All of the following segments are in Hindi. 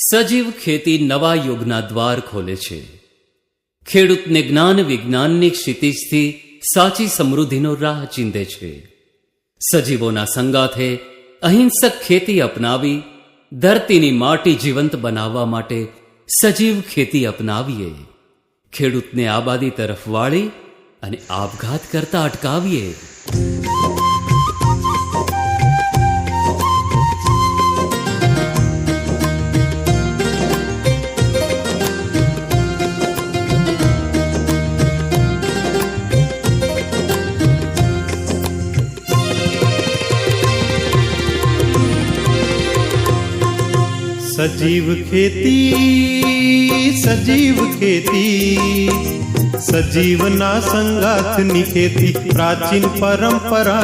સજીવ ખેતી નવા યુગના દ્વાર ખોલે છે. ખેડૂતને જ્ઞાન વિજ્ઞાનની ક્ષિતિજથી સાચી સમૃદ્ધિનો રાહ ચીંધે છે. સજીવોના સંગાથે અહિંસક ખેતી અપનાવી, ધરતીની માટી જીવંત બનાવવા માટે સજીવ ખેતી અપનાવીએ. ખેડૂતને આબાદી તરફ વાળી અને આપઘાત કરતા અટકાવીએ. सजीव खेती सजीव खेती। सजीव ना संगातनी खेती प्राचीन परंपरा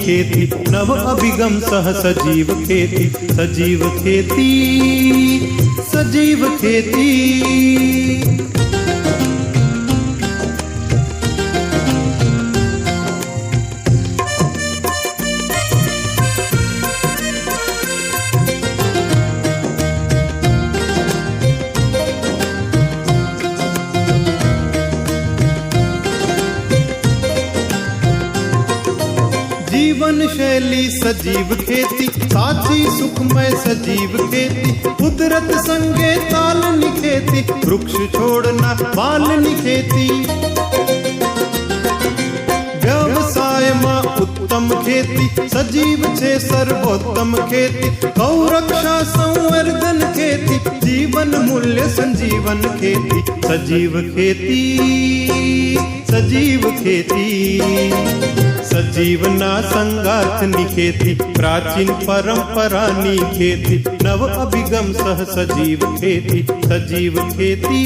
खेती नव अभिगम सह सजीव खेती सजीव खेती सजीव खेती। जीवन शैली सजीव खेती साची सुखमय सजीव खेती, कुदरत संगे ताल निखेती वृक्ष छोड़ना बाल निखेती व्यवसाय माँ उत्तम खेती, सजीव छे सर्वोत्तम खेती, गौरक्षा संवर्धन खेती, जीवन मूल्य संजीवन खेती, सजीव खेती सजीव खेती। सजीवना संगात निखेती, प्राचीन परंपरा निखेती, नव अभिगम सह सजीव खेती सजीव खेती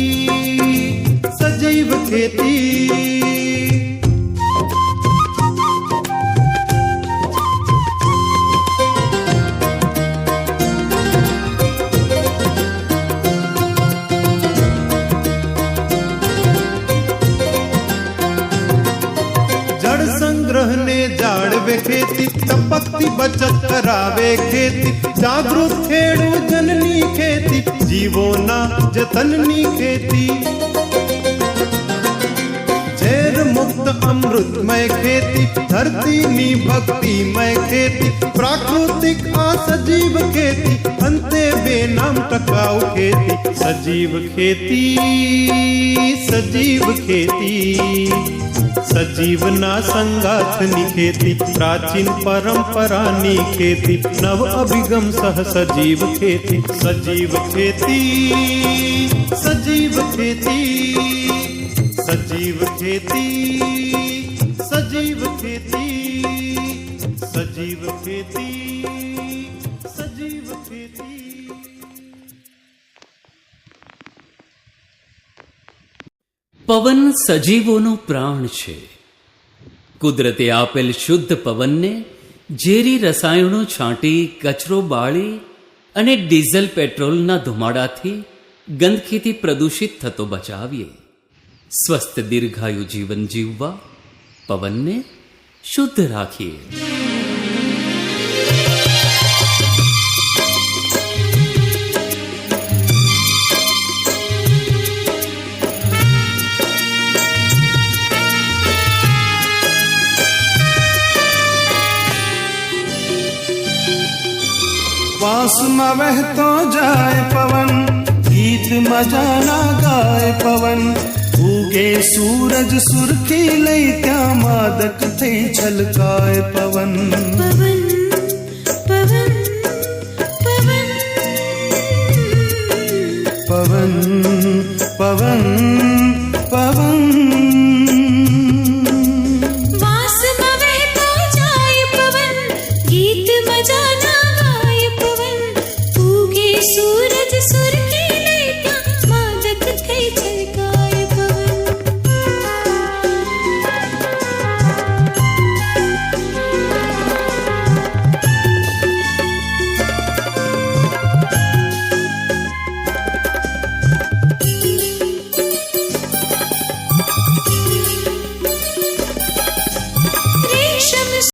सजीव खेती। खेती तपकती बचत करावे खेती। जागरूक खेड़ो जननी खेती जीवो ना जतननी खेती। अमृत मैं खेती, धरती नी भक्ति मैं खेती, प्राकृतिक आ सजीव खेती अंते बेनाम टकाऊ खेती। सजीव खेती सजीव खेती, सजीव ना संगाथ निखेती प्राचीन परंपरा नी खेती, नव अभिगम सह सजीव खेती। सजीव खेती सजीव खेती सजीव खेती। સજીવ પવન સજીવોનો પ્રાણ છે. કુદરતે આપેલ શુદ્ધ પવનને ઝેરી રસાયણો છાંટી, કચરો બાળી અને ડીઝલ પેટ્રોલના ધુમાડાથી ગંદકીથી પ્રદૂષિત થતો બચાવીએ. સ્વસ્થ દીર્ઘાયુ જીવન જીવવા, પવનને શુદ્ધ રાખીએ. पास में तो जाए पवन। गीत मजाना गाए पवन। उगे सूरज सुर्खी लई त्या मादक थे छलकाए पवन। पवन पवन पवन। पवन।